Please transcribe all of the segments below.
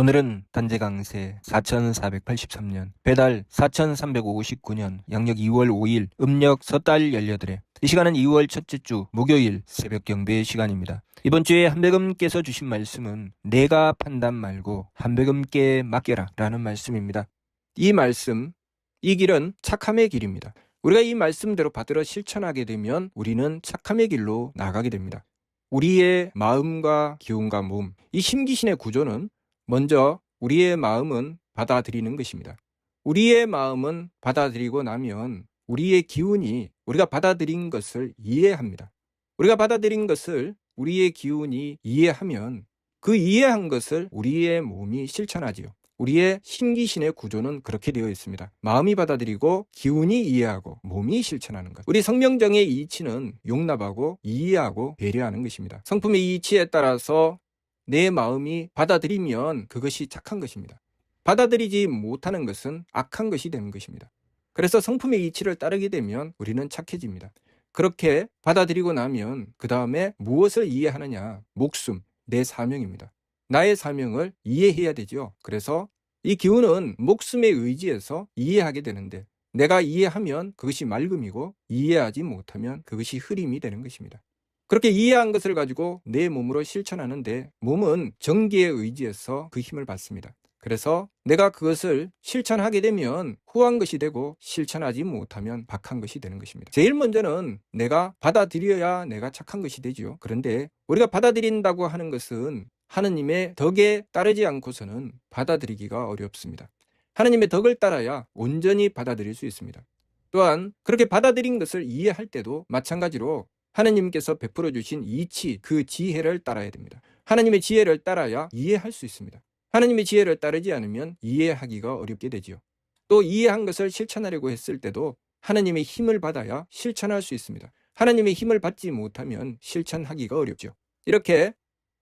오늘은 단재 강세 4483년 배달 4359년 양력 2월 5일 음력 서달 18에 이 시간은 2월 첫째 주 목요일 새벽 경배 시간입니다. 이번 주에 한백음께서 주신 말씀은 내가 판단 말고 한백음께 맡겨라 라는 말씀입니다. 이 말씀, 이 길은 착함의 길입니다. 우리가 이 말씀대로 받들어 실천하게 되면 우리는 착함의 길로 나가게 됩니다. 우리의 마음과 기운과 몸, 이 심기신의 구조는 먼저 우리의 마음은 받아들이는 것입니다. 우리의 마음은 받아들이고 나면 우리의 기운이 우리가 받아들인 것을 이해합니다. 우리가 받아들인 것을 우리의 기운이 이해하면 그 이해한 것을 우리의 몸이 실천하지요. 우리의 신기신의 구조는 그렇게 되어 있습니다. 마음이 받아들이고 기운이 이해하고 몸이 실천하는 것. 우리 성명정의 이치는 용납하고 이해하고 배려하는 것입니다. 성품의 이치에 따라서 내 마음이 받아들이면 그것이 착한 것입니다. 받아들이지 못하는 것은 악한 것이 되는 것입니다. 그래서 성품의 이치를 따르게 되면 우리는 착해집니다. 그렇게 받아들이고 나면 그 다음에 무엇을 이해하느냐? 목숨, 내 사명입니다. 나의 사명을 이해해야 되죠. 그래서 이 기운은 목숨의 의지에서 이해하게 되는데 내가 이해하면 그것이 맑음이고 이해하지 못하면 그것이 흐림이 되는 것입니다. 그렇게 이해한 것을 가지고 내 몸으로 실천하는데 몸은 정기의 의지에서 그 힘을 받습니다. 그래서 내가 그것을 실천하게 되면 후한 것이 되고 실천하지 못하면 박한 것이 되는 것입니다. 제일 먼저는 내가 받아들여야 내가 착한 것이 되지요. 그런데 우리가 받아들인다고 하는 것은 하느님의 덕에 따르지 않고서는 받아들이기가 어렵습니다. 하느님의 덕을 따라야 온전히 받아들일 수 있습니다. 또한 그렇게 받아들인 것을 이해할 때도 마찬가지로 하느님께서 베풀어 주신 이치, 그 지혜를 따라야 됩니다. 하나님의 지혜를 따라야 이해할 수 있습니다. 하나님의 지혜를 따르지 않으면 이해하기가 어렵게 되지요. 또 이해한 것을 실천하려고 했을 때도 하나님의 힘을 받아야 실천할 수 있습니다. 하나님의 힘을 받지 못하면 실천하기가 어렵죠. 이렇게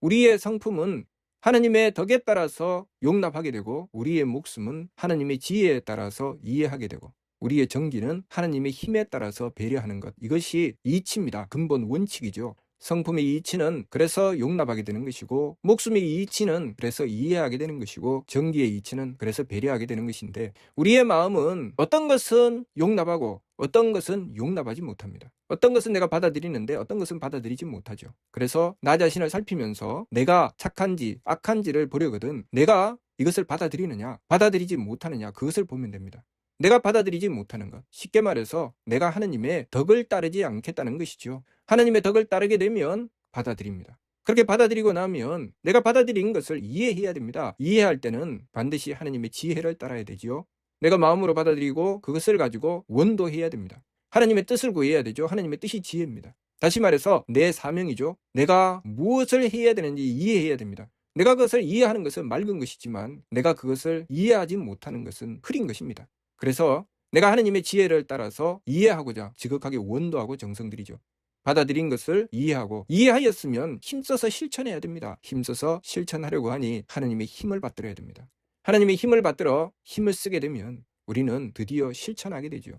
우리의 성품은 하나님의 덕에 따라서 용납하게 되고 우리의 목숨은 하나님의 지혜에 따라서 이해하게 되고 우리의 정기는 하나님의 힘에 따라서 배려하는 것. 이것이 이치입니다. 근본 원칙이죠. 성품의 이치는 그래서 용납하게 되는 것이고 목숨의 이치는 그래서 이해하게 되는 것이고 정기의 이치는 그래서 배려하게 되는 것인데 우리의 마음은 어떤 것은 용납하고 어떤 것은 용납하지 못합니다. 어떤 것은 내가 받아들이는데 어떤 것은 받아들이지 못하죠. 그래서 나 자신을 살피면서 내가 착한지 악한지를 보려거든 내가 이것을 받아들이느냐 받아들이지 못하느냐 그것을 보면 됩니다. 내가 받아들이지 못하는 것. 쉽게 말해서 내가 하느님의 덕을 따르지 않겠다는 것이죠. 하나님의 덕을 따르게 되면 받아들입니다. 그렇게 받아들이고 나면 내가 받아들인 것을 이해해야 됩니다. 이해할 때는 반드시 하나님의 지혜를 따라야 되지요. 내가 마음으로 받아들이고 그것을 가지고 원도해야 됩니다. 하나님의 뜻을 구해야 되죠. 하나님의 뜻이 지혜입니다. 다시 말해서 내 사명이죠. 내가 무엇을 해야 되는지 이해해야 됩니다. 내가 그것을 이해하는 것은 맑은 것이지만 내가 그것을 이해하지 못하는 것은 흐린 것입니다. 그래서 내가 하나님의 지혜를 따라서 이해하고자 지극하게 원도하고 정성들이죠. 받아들인 것을 이해하고 이해하였으면 힘써서 실천해야 됩니다. 힘써서 실천하려고 하니 하나님의 힘을 받들어야 됩니다. 하나님의 힘을 받들어 힘을 쓰게 되면 우리는 드디어 실천하게 되죠.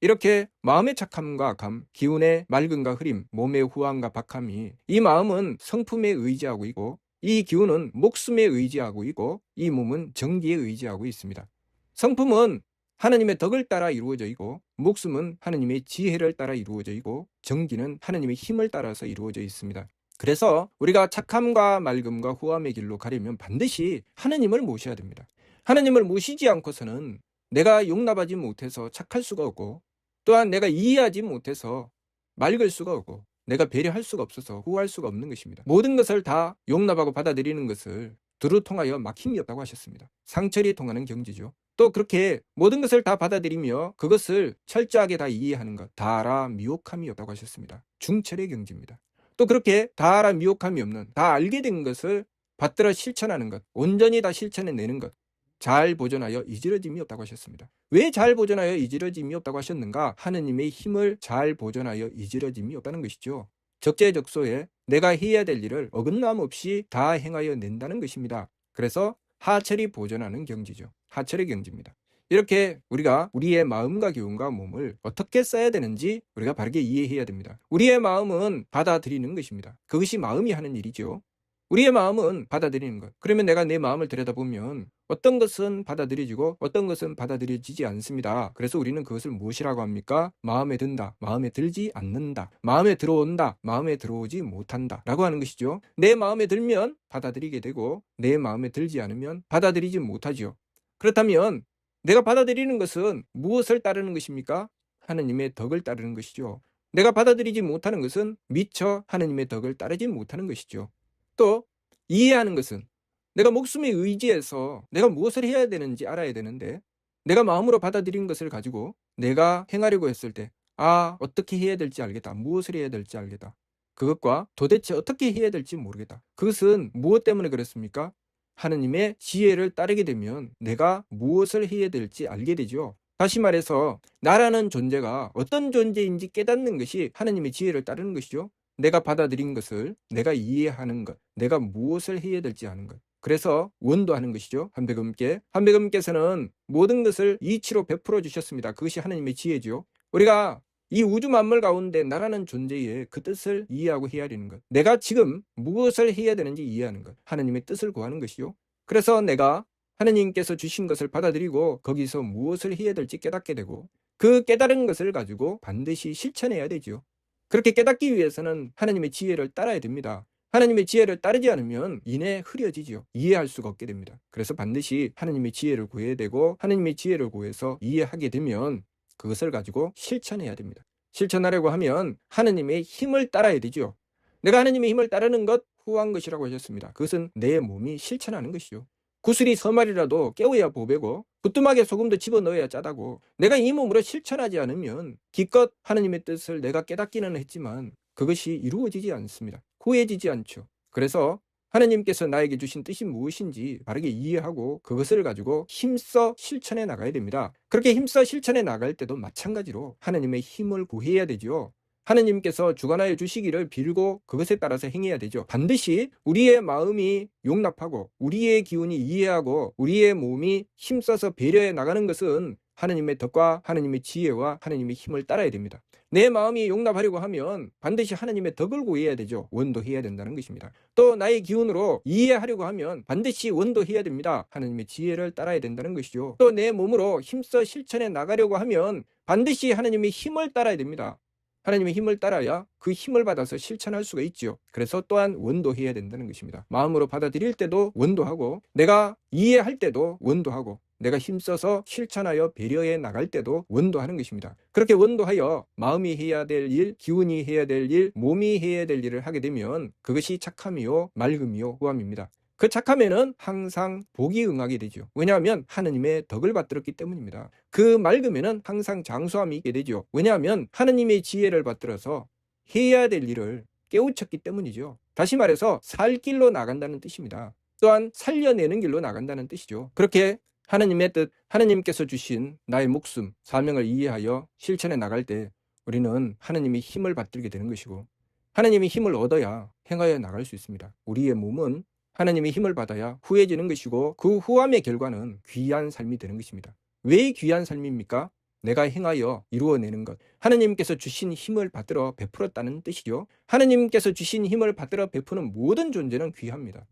이렇게 마음의 착함과 감, 기운의 맑음과 흐림, 몸의 후함과 박함이 이 마음은 성품에 의지하고 있고 이 기운은 목숨에 의지하고 있고 이 몸은 정기에 의지하고 있습니다. 성품은 하나님의 덕을 따라 이루어져 있고 목숨은 하나님의 지혜를 따라 이루어져 있고 정기는 하나님의 힘을 따라서 이루어져 있습니다. 그래서 우리가 착함과 맑음과 후함의 길로 가려면 반드시 하나님을 모셔야 됩니다. 하나님을 모시지 않고서는 내가 용납하지 못해서 착할 수가 없고 또한 내가 이해하지 못해서 맑을 수가 없고 내가 배려할 수가 없어서 후할 수가 없는 것입니다. 모든 것을 다 용납하고 받아들이는 것을 두루 통하여 막힘이 없다고 하셨습니다. 상철이 통하는 경지죠. 또 그렇게 모든 것을 다 받아들이며 그것을 철저하게 다 이해하는 것, 다라 미혹함이 없다고 하셨습니다. 중철의 경지입니다. 또 그렇게 다라 미혹함이 없는, 다 알게 된 것을 받들어 실천하는 것, 온전히 다 실천해내는 것, 잘 보존하여 이지러짐이 없다고 하셨습니다. 왜 잘 보존하여 이지러짐이 없다고 하셨는가? 하느님의 힘을 잘 보존하여 이지러짐이 없다는 것이죠. 적재적소에 내가 해야 될 일을 어긋남 없이 다 행하여 낸다는 것입니다. 그래서 하철이 보존하는 경지죠. 하철의 경지입니다. 이렇게 우리가 우리의 마음과 기운과 몸을 어떻게 써야 되는지 우리가 바르게 이해해야 됩니다. 우리의 마음은 받아들이는 것입니다. 그것이 마음이 하는 일이죠. 우리의 마음은 받아들이는 것. 그러면 내가 내 마음을 들여다보면 어떤 것은 받아들여지고 어떤 것은 받아들여지지 않습니다. 그래서 우리는 그것을 무엇이라고 합니까? 마음에 든다, 마음에 들지 않는다, 마음에 들어온다, 마음에 들어오지 못한다 라고 하는 것이죠. 내 마음에 들면 받아들이게 되고 내 마음에 들지 않으면 받아들이지 못하죠. 그렇다면 내가 받아들이는 것은 무엇을 따르는 것입니까? 하느님의 덕을 따르는 것이죠. 내가 받아들이지 못하는 것은 미처 하느님의 덕을 따르지 못하는 것이죠. 또 이해하는 것은 내가 목숨에 의지해서 내가 무엇을 해야 되는지 알아야 되는데 내가 마음으로 받아들인 것을 가지고 내가 행하려고 했을 때 아, 어떻게 해야 될지 알겠다. 무엇을 해야 될지 알겠다. 그것과 도대체 어떻게 해야 될지 모르겠다. 그것은 무엇 때문에 그렇습니까? 하느님의 지혜를 따르게 되면 내가 무엇을 해야 될지 알게 되죠. 다시 말해서 나라는 존재가 어떤 존재인지 깨닫는 것이 하느님의 지혜를 따르는 것이죠. 내가 받아들인 것을 내가 이해하는 것, 내가 무엇을 해야 될지 아는 것. 그래서 원도하는 것이죠. 한백음께. 한백음께서는 모든 것을 이치로 베풀어 주셨습니다. 그것이 하느님의 지혜죠. 우리가 이 우주 만물 가운데 나라는 존재의 그 뜻을 이해하고 헤아리는 것. 내가 지금 무엇을 해야 되는지 이해하는 것. 하느님의 뜻을 구하는 것이요. 그래서 내가 하느님께서 주신 것을 받아들이고 거기서 무엇을 해야 될지 깨닫게 되고 그 깨달은 것을 가지고 반드시 실천해야 되죠. 그렇게 깨닫기 위해서는 하나님의 지혜를 따라야 됩니다. 하나님의 지혜를 따르지 않으면 이내 흐려지죠. 이해할 수가 없게 됩니다. 그래서 반드시 하나님의 지혜를 구해야 되고 하나님의 지혜를 구해서 이해하게 되면 그것을 가지고 실천해야 됩니다. 실천하려고 하면 하나님의 힘을 따라야 되죠. 내가 하나님의 힘을 따르는 것 후한 것이라고 하셨습니다. 그것은 내 몸이 실천하는 것이죠. 구슬이 서말이라도 깨워야 보배고 부뚜막에 소금도 집어넣어야 짜다고 내가 이 몸으로 실천하지 않으면 기껏 하느님의 뜻을 내가 깨닫기는 했지만 그것이 이루어지지 않습니다. 구해지지 않죠. 그래서 하나님께서 나에게 주신 뜻이 무엇인지 바르게 이해하고 그것을 가지고 힘써 실천해 나가야 됩니다. 그렇게 힘써 실천해 나갈 때도 마찬가지로 하나님의 힘을 구해야 되죠. 하느님께서 주관하여 주시기를 빌고 그것에 따라서 행해야 되죠. 반드시 우리의 마음이 용납하고 우리의 기운이 이해하고 우리의 몸이 힘써서 배려해 나가는 것은 하느님의 덕과 하느님의 지혜와 하느님의 힘을 따라야 됩니다. 내 마음이 용납하려고 하면 반드시 하느님의 덕을 구해야 되죠. 원도해야 된다는 것입니다. 또 나의 기운으로 이해하려고 하면 반드시 원도해야 됩니다. 하느님의 지혜를 따라야 된다는 것이죠. 또 내 몸으로 힘써 실천해 나가려고 하면 반드시 하느님의 힘을 따라야 됩니다. 하나님의 힘을 따라야 그 힘을 받아서 실천할 수가 있지요. 그래서 또한 원도해야 된다는 것입니다. 마음으로 받아들일 때도 원도하고 내가 이해할 때도 원도하고 내가 힘써서 실천하여 배려해 나갈 때도 원도하는 것입니다. 그렇게 원도하여 마음이 해야 될 일, 기운이 해야 될 일, 몸이 해야 될 일을 하게 되면 그것이 착함이요, 맑음이요, 후함입니다. 그 착함에는 항상 복이 응하게 되죠. 왜냐하면 하느님의 덕을 받들었기 때문입니다. 그 맑음에는 항상 장수함이 있게 되죠. 왜냐하면 하느님의 지혜를 받들어서 해야 될 일을 깨우쳤기 때문이죠. 다시 말해서 살 길로 나간다는 뜻입니다. 또한 살려내는 길로 나간다는 뜻이죠. 그렇게 하느님의 뜻, 하느님께서 주신 나의 목숨, 사명을 이해하여 실천해 나갈 때 우리는 하느님의 힘을 받들게 되는 것이고 하느님의 힘을 얻어야 행하여 나갈 수 있습니다. 우리의 몸은 하나님의 힘을 받아야 후해지는 것이고 그 후함의 결과는 귀한 삶이 되는 것입니다. 왜 귀한 삶입니까? 내가 행하여 이루어내는 것. 하나님께서 주신 힘을 받들어 베풀었다는 뜻이죠. 하나님께서 주신 힘을 받들어 베푸는 모든 존재는 귀합니다.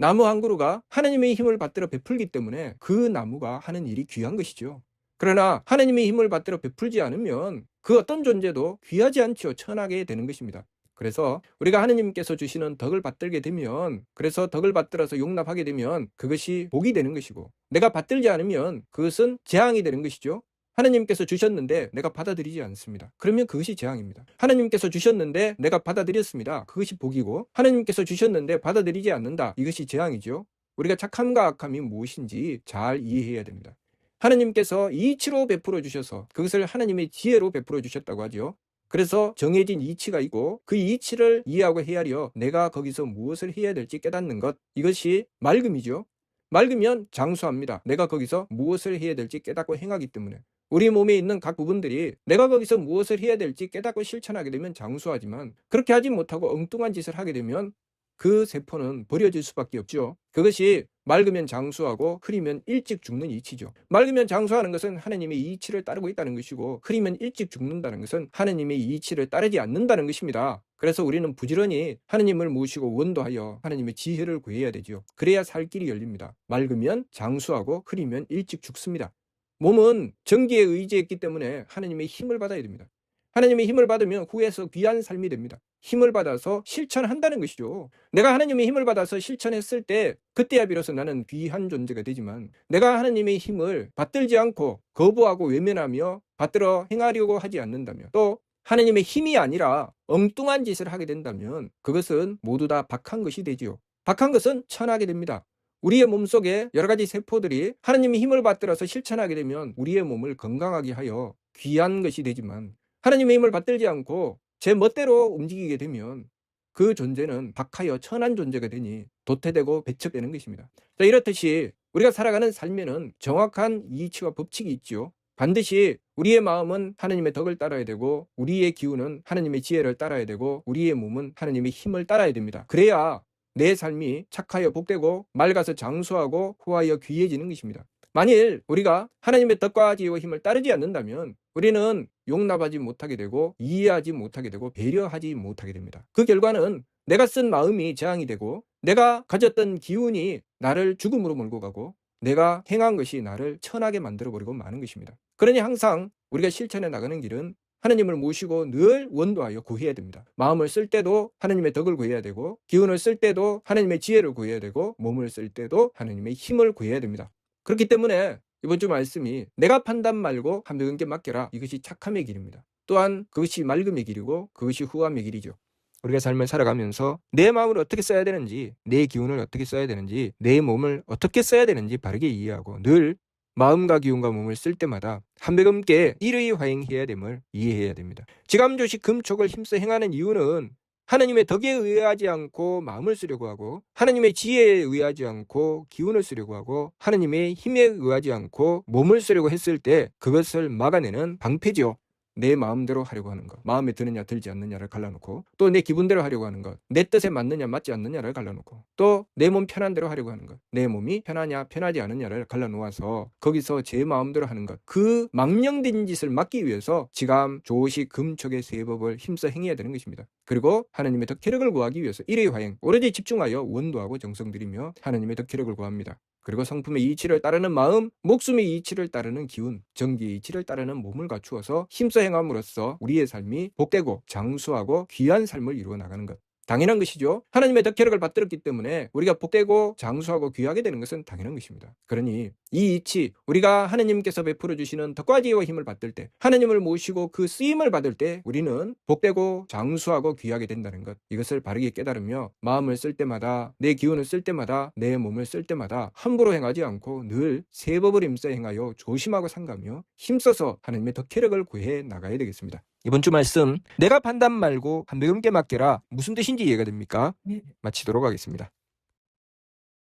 나무 한 그루가 하나님의 힘을 받들어 베풀기 때문에 그 나무가 하는 일이 귀한 것이죠. 그러나 하나님의 힘을 받들어 베풀지 않으면 그 어떤 존재도 귀하지 않죠. 천하게 되는 것입니다. 그래서 우리가 하느님께서 주시는 덕을 받들게 되면 그래서 덕을 받들어서 용납하게 되면 그것이 복이 되는 것이고 내가 받들지 않으면 그것은 재앙이 되는 것이죠. 하나님께서 주셨는데 내가 받아들이지 않습니다. 그러면 그것이 재앙입니다. 하나님께서 주셨는데 내가 받아들였습니다. 그것이 복이고 하나님께서 주셨는데 받아들이지 않는다. 이것이 재앙이죠. 우리가 착함과 악함이 무엇인지 잘 이해해야 됩니다. 하나님께서 이치로 베풀어 주셔서 그것을 하나님의 지혜로 베풀어 주셨다고 하죠. 그래서 정해진 이치가 있고 그 이치를 이해하고 헤아려 내가 거기서 무엇을 해야 될지 깨닫는 것 이것이 맑음이죠. 맑으면 장수합니다. 내가 거기서 무엇을 해야 될지 깨닫고 행하기 때문에 우리 몸에 있는 각 부분들이 내가 거기서 무엇을 해야 될지 깨닫고 실천하게 되면 장수하지만 그렇게 하지 못하고 엉뚱한 짓을 하게 되면 그 세포는 버려질 수밖에 없죠. 그것이 맑으면 장수하고 흐리면 일찍 죽는 이치죠. 맑으면 장수하는 것은 하나님의 이치를 따르고 있다는 것이고 흐리면 일찍 죽는다는 것은 하나님의 이치를 따르지 않는다는 것입니다. 그래서 우리는 부지런히 하나님을 모시고 원도하여 하나님의 지혜를 구해야 되지요. 그래야 살 길이 열립니다. 맑으면 장수하고 흐리면 일찍 죽습니다. 몸은 전기에 의지했기 때문에 하나님의 힘을 받아야 됩니다. 하나님의 힘을 받으면 후에서 귀한 삶이 됩니다. 힘을 받아서 실천한다는 것이죠. 내가 하나님의 힘을 받아서 실천했을 때 그때야 비로소 나는 귀한 존재가 되지만 내가 하나님의 힘을 받들지 않고 거부하고 외면하며 받들어 행하려고 하지 않는다면 또 하나님의 힘이 아니라 엉뚱한 짓을 하게 된다면 그것은 모두 다 박한 것이 되지요. 박한 것은 천하게 됩니다. 우리의 몸속에 여러 가지 세포들이 하나님의 힘을 받들어서 실천하게 되면 우리의 몸을 건강하게 하여 귀한 것이 되지만 하나님의 힘을 받들지 않고 제 멋대로 움직이게 되면 그 존재는 박하여 천한 존재가 되니 도태되고 배척되는 것입니다. 자, 이렇듯이 우리가 살아가는 삶에는 정확한 이치와 법칙이 있지요. 반드시 우리의 마음은 하나님의 덕을 따라야 되고 우리의 기운은 하나님의 지혜를 따라야 되고 우리의 몸은 하나님의 힘을 따라야 됩니다. 그래야 내 삶이 착하여 복되고 맑아서 장수하고 후하여 귀해지는 것입니다. 만일 우리가 하나님의 덕과 지혜와 힘을 따르지 않는다면 우리는 용납하지 못하게 되고 이해하지 못하게 되고 배려하지 못하게 됩니다. 그 결과는 내가 쓴 마음이 재앙이 되고 내가 가졌던 기운이 나를 죽음으로 몰고 가고 내가 행한 것이 나를 천하게 만들어 버리고 마는 것입니다. 그러니 항상 우리가 실천해 나가는 길은 하나님을 모시고 늘 원도하여 구해야 됩니다. 마음을 쓸 때도 하나님의 덕을 구해야 되고 기운을 쓸 때도 하나님의 지혜를 구해야 되고 몸을 쓸 때도 하나님의 힘을 구해야 됩니다. 그렇기 때문에 이번 주 말씀이 내가 판단 말고 하나님께 맡겨라 이것이 착함의 길입니다. 또한 그것이 맑음의 길이고 그것이 후함의 길이죠. 우리가 삶을 살아가면서 내 마음을 어떻게 써야 되는지, 내 기운을 어떻게 써야 되는지, 내 몸을 어떻게 써야 되는지 바르게 이해하고 늘 마음과 기운과 몸을 쓸 때마다 한백음께 일의 화행해야 됨을 이해해야 됩니다. 지감조식 금촉을 힘써 행하는 이유는 하나님의 덕에 의하지 않고 마음을 쓰려고 하고 하나님의 지혜에 의하지 않고 기운을 쓰려고 하고 하나님의 힘에 의하지 않고 몸을 쓰려고 했을 때 그것을 막아내는 방패지요. 내 마음대로 하려고 하는 것, 마음에 드느냐 들지 않느냐를 갈라놓고 또 내 기분대로 하려고 하는 것, 내 뜻에 맞느냐 맞지 않느냐를 갈라놓고 또 내 몸 편한 대로 하려고 하는 것, 내 몸이 편하냐 편하지 않느냐를 갈라놓아서 거기서 제 마음대로 하는 것, 그 망령된 짓을 막기 위해서 지감, 조식, 금촉의 세 법을 힘써 행해야 되는 것입니다. 그리고 하나님의 더 쾌력을 구하기 위해서 일의 화행, 오로지 집중하여 원도하고 정성들이며 하나님의 더 쾌력을 구합니다. 그리고 성품의 이치를 따르는 마음, 목숨의 이치를 따르는 기운, 정기의 이치를 따르는 몸을 갖추어서 힘써 행함으로써 우리의 삶이 복되고 장수하고 귀한 삶을 이루어 나가는 것. 당연한 것이죠. 하나님의 덕혜력을 받들었기 때문에 우리가 복되고 장수하고 귀하게 되는 것은 당연한 것입니다. 그러니 이 이치, 우리가 하나님께서 베풀어 주시는 덕과 지혜와 힘을 받들 때, 하나님을 모시고 그 쓰임을 받을 때 우리는 복되고 장수하고 귀하게 된다는 것. 이것을 바르게 깨달으며 마음을 쓸 때마다 내 기운을 쓸 때마다 내 몸을 쓸 때마다 함부로 행하지 않고 늘 세법을 힘써 행하여 조심하고 상가며 힘써서 하나님의 덕혜력을 구해 나가야 되겠습니다. 이번 주 말씀 내가 판단 말고 한백음께 맡겨라 무슨 뜻인지 이해가 됩니까? 네. 마치도록 하겠습니다.